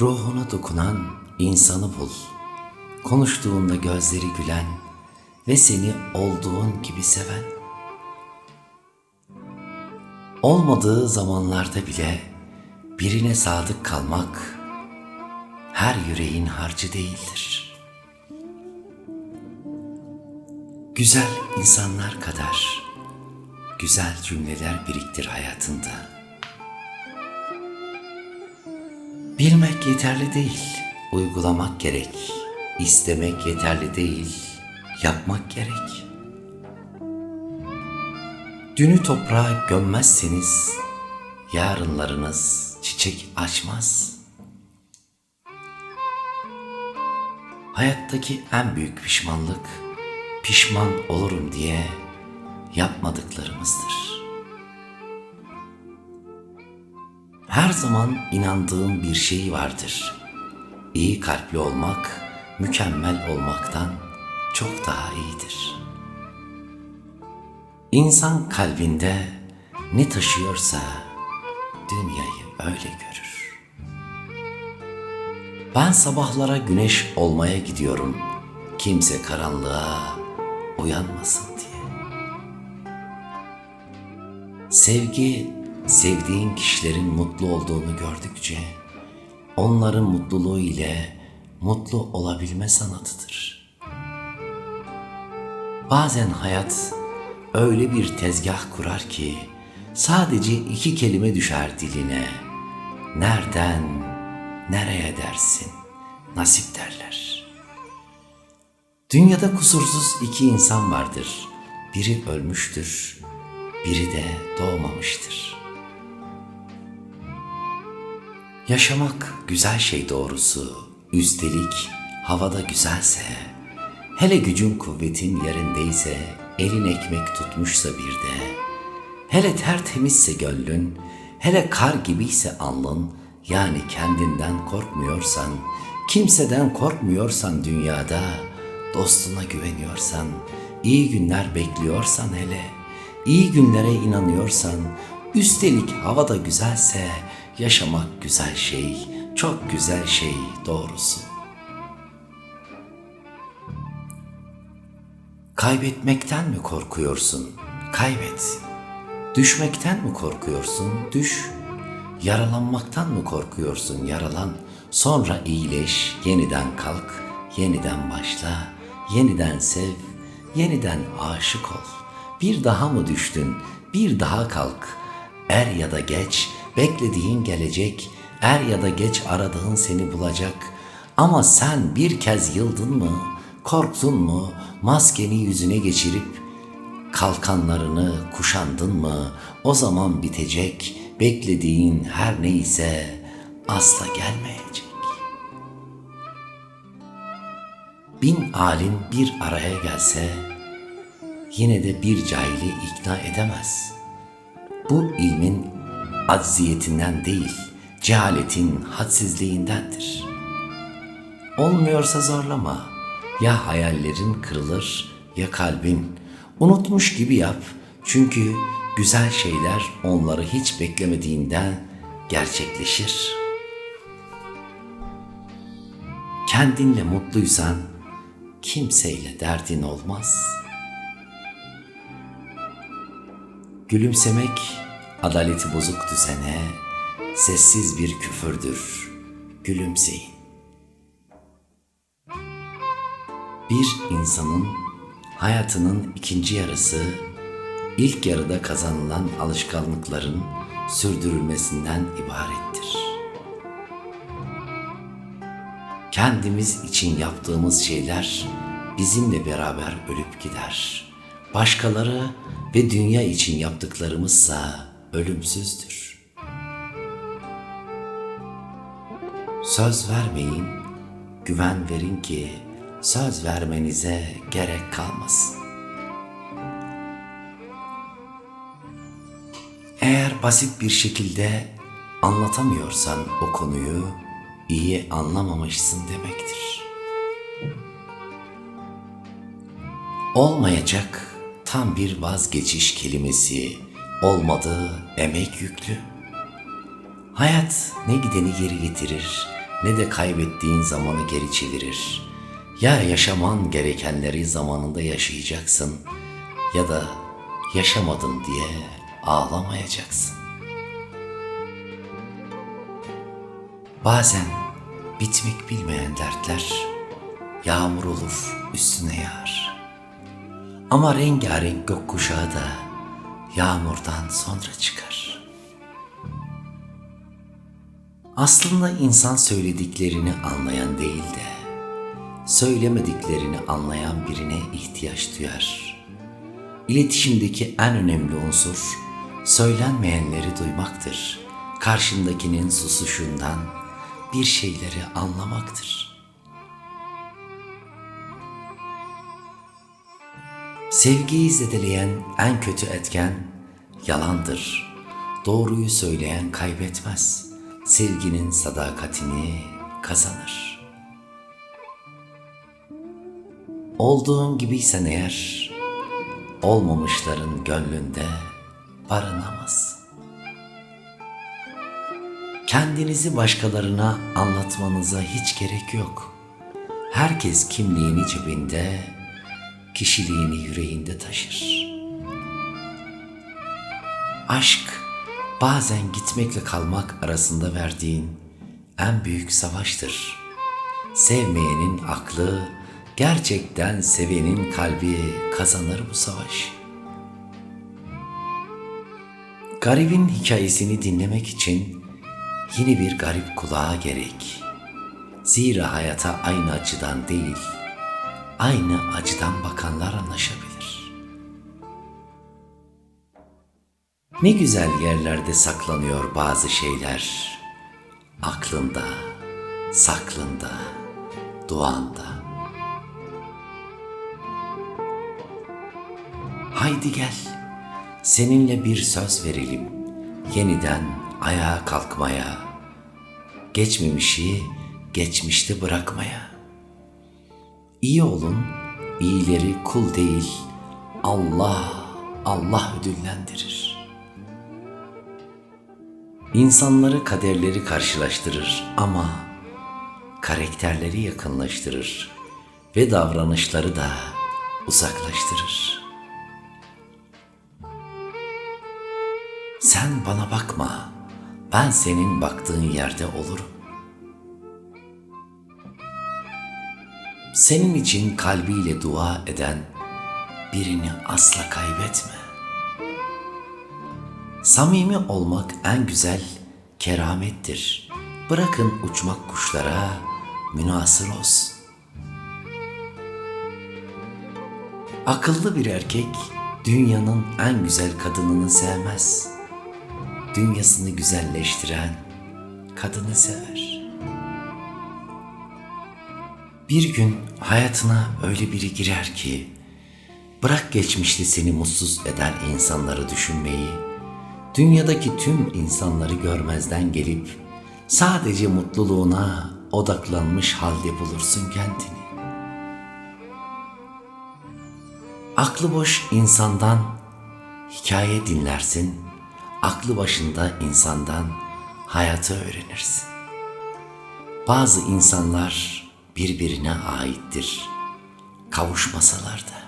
Ruhuna dokunan insanı bul. Konuştuğunda gözleri gülen ve seni olduğun gibi seven. Olmadığı zamanlarda bile birine sadık kalmak her yüreğin harcı değildir. Güzel insanlar kadar güzel cümleler biriktir hayatında. Bilmek yeterli değil, uygulamak gerek. İstemek yeterli değil, yapmak gerek. Dünü toprağa gömmezseniz yarınlarınız çiçek açmaz. Hayattaki en büyük pişmanlık pişman olurum diye yapmadıklarımızdır. Her zaman inandığım bir şey vardır. İyi kalpli olmak mükemmel olmaktan çok daha iyidir. İnsan kalbinde ne taşıyorsa dünyayı öyle görür. Ben sabahlara güneş olmaya gidiyorum. Kimse karanlığa uyanmasın diye. Sevgi sevdiğin kişilerin mutlu olduğunu gördükçe onların mutluluğu ile mutlu olabilme sanatıdır. Bazen hayat öyle bir tezgah kurar ki sadece iki kelime düşer diline. Nereden nereye dersin? Nasip derler. Dünyada kusursuz iki insan vardır. Biri ölmüştür, biri de doğmamıştır. Yaşamak güzel şey doğrusu. Üstelik havada güzelse, hele gücün kuvvetin yerindeyse, elin ekmek tutmuşsa bir de, hele tertemizse gönlün, hele kar gibiyse alnın, yani kendinden korkmuyorsan, kimseden korkmuyorsan dünyada, dostuna güveniyorsan, iyi günler bekliyorsan hele, iyi günlere inanıyorsan, üstelik havada güzelse, yaşamak güzel şey, çok güzel şey doğrusu. Kaybetmekten mi korkuyorsun? Kaybet. Düşmekten mi korkuyorsun? Düş. Yaralanmaktan mı korkuyorsun? Yaralan. Sonra iyileş, yeniden kalk, yeniden başla, yeniden sev, yeniden aşık ol. Bir daha mı düştün? Bir daha kalk. Er ya da geç, beklediğin gelecek, Er ya da geç aradığın seni bulacak. Ama sen bir kez yıldın mı, korktun mu, maskeni yüzüne geçirip kalkanlarını kuşandın mı, o zaman bitecek beklediğin her neyse asla gelmeyecek. Bin alim bir araya gelse yine de bir cahili ikna edemez. Bu ilmin acziyetinden değil.'' cehaletin hadsizliğindendir. Olmuyorsa zorlama. Ya hayallerin kırılır ya kalbin. Unutmuş gibi yap. Çünkü güzel şeyler onları hiç beklemediğinden gerçekleşir. Kendinle mutluysan kimseyle derdin olmaz. Gülümsemek adaleti bozuk düzene, sessiz bir küfürdür. Gülümseyin. Bir insanın hayatının ikinci yarısı ilk yarıda kazanılan alışkanlıkların sürdürülmesinden ibarettir. Kendimiz için yaptığımız şeyler bizimle beraber ölüp gider. Başkaları ve dünya için yaptıklarımızsa ölümsüzdür. Söz vermeyin, güven verin ki söz vermenize gerek kalmasın. Eğer basit bir şekilde anlatamıyorsan o konuyu iyi anlamamışsın demektir. Olmayacak tam bir vazgeçiş kelimesi olmadığı emek yüklü. Hayat ne gideni geri getirir ne de kaybettiğin zamanı geri çevirir. Ya yaşaman gerekenleri zamanında yaşayacaksın ya da yaşamadın diye ağlamayacaksın. Bazen bitmek bilmeyen dertler yağmur olur üstüne yağar. Ama rengarenk gökkuşağı da yağmurdan sonra çıkar. Aslında insan söylediklerini anlayan değil de söylemediklerini anlayan birine ihtiyaç duyar. İletişimdeki en önemli unsur söylenmeyenleri duymaktır. Karşındakinin susuşundan bir şeyleri anlamaktır. Sevgiyi zedeleyen en kötü etken yalandır. Doğruyu söyleyen kaybetmez. Sevginin sadakatini kazanır. Olduğun gibiysen eğer, olmamışların gönlünde barınamaz. Kendinizi başkalarına anlatmanıza hiç gerek yok. Herkes kimliğini cebinde, kişiliğini yüreğinde taşır. Aşk bazen gitmekle kalmak arasında verdiğin en büyük savaştır. Sevmeyenin aklı, gerçekten sevenin kalbi kazanır bu savaş. Garibin hikayesini dinlemek için yine bir garip kulağa gerek. Zira hayata aynı açıdan değil, aynı acıdan bakanlar anlaşabilir. Ne güzel yerlerde saklanıyor bazı şeyler. Aklında, saklında, duanda. Haydi gel, seninle bir söz verelim. Yeniden ayağa kalkmaya, geçmemişi geçmişte bırakmaya. İyi olun, iyileri kul değil, Allah, Allah ödüllendirir. İnsanları kaderleri karşılaştırır ama karakterleri yakınlaştırır ve davranışları da uzaklaştırır. Sen bana bakma, ben senin baktığın yerde olurum. Senin için kalbiyle dua eden birini asla kaybetme. Samimi olmak en güzel keramettir. Bırakın uçmak kuşlara münasır olsun. Akıllı bir erkek dünyanın en güzel kadınını sevmez. Dünyasını güzelleştiren kadını sever. Bir gün hayatına öyle biri girer ki bırak geçmişte seni mutsuz eden insanları düşünmeyi, dünyadaki tüm insanları görmezden gelip sadece mutluluğuna odaklanmış halde bulursun kendini. Aklı boş insandan hikaye dinlersin, aklı başında insandan hayatı öğrenirsin. Bazı insanlar birbirine aittir, kavuşmasalar da.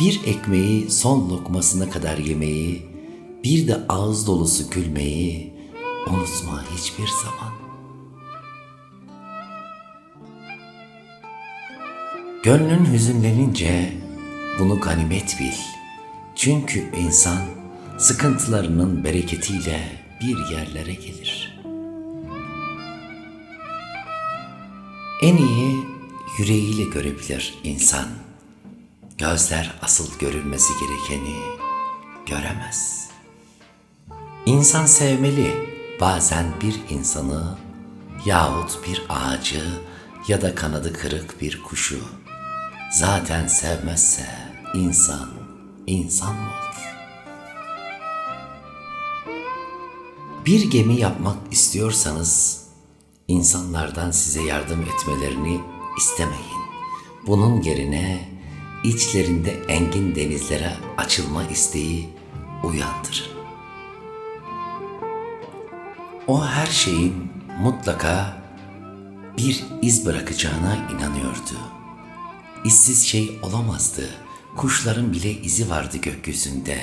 Bir ekmeği son lokmasına kadar yemeyi, bir de ağız dolusu gülmeyi unutma hiçbir zaman. Gönlün hüzünlenince bunu ganimet bil. Çünkü insan sıkıntılarının bereketiyle bir yerlere gelir. Yüreğiyle görebilir insan. Gözler asıl görülmesi gerekeni göremez. İnsan sevmeli bazen bir insanı yahut bir ağacı ya da kanadı kırık bir kuşu. Zaten sevmezse insan insan mı olur? Bir gemi yapmak istiyorsanız insanlardan size yardım etmelerini istemeyin. Bunun yerine içlerinde engin denizlere açılma isteği uyandırın. O her şeyin mutlaka bir iz bırakacağına inanıyordu. İzsiz şey olamazdı. Kuşların bile izi vardı gökyüzünde.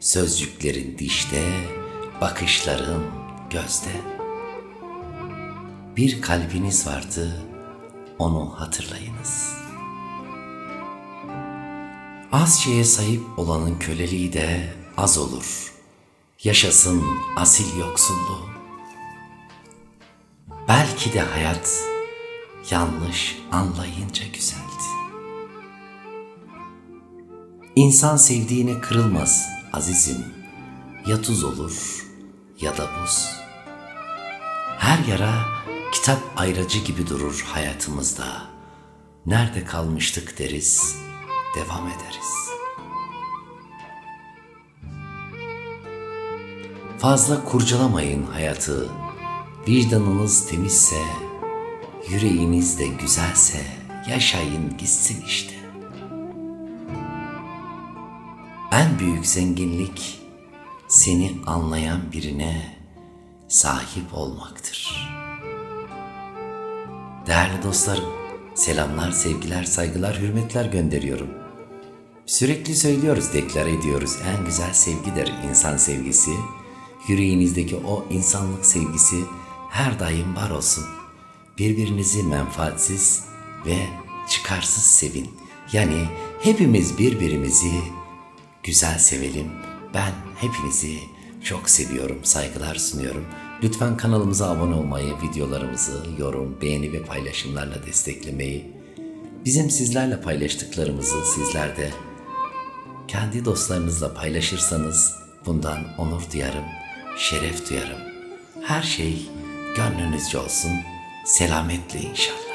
Sözcüklerin dişte, bakışların gözde. Bir kalbiniz vardı, onu hatırlayınız. Az şeye sahip olanın köleliği de az olur. Yaşasın asil yoksulluğu. Belki de hayat yanlış anlayınca güzeldi. İnsan sevdiğine kırılmaz azizim. Ya tuz olur ya da buz. Her yara kitap ayracı gibi durur hayatımızda. Nerede kalmıştık deriz, devam ederiz. Fazla kurcalamayın hayatı. Vicdanınız temizse, yüreğiniz de güzelse yaşayın gitsin işte. En büyük zenginlik seni anlayan birine sahip olmaktır. Değerli dostlarım, selamlar, sevgiler, saygılar, hürmetler gönderiyorum. Sürekli söylüyoruz, deklar ediyoruz. En güzel sevgidir insan sevgisi. Yüreğinizdeki o insanlık sevgisi her daim var olsun. Birbirinizi menfaatsiz ve çıkarsız sevin. Yani hepimiz birbirimizi güzel sevelim. Ben hepinizi çok seviyorum, saygılar sunuyorum. Lütfen kanalımıza abone olmayı, videolarımızı yorum, beğeni ve paylaşımlarla desteklemeyi, bizim sizlerle paylaştıklarımızı sizler de kendi dostlarınızla paylaşırsanız bundan onur duyarım, şeref duyarım. Her şey gönlünüzce olsun, selametle inşallah.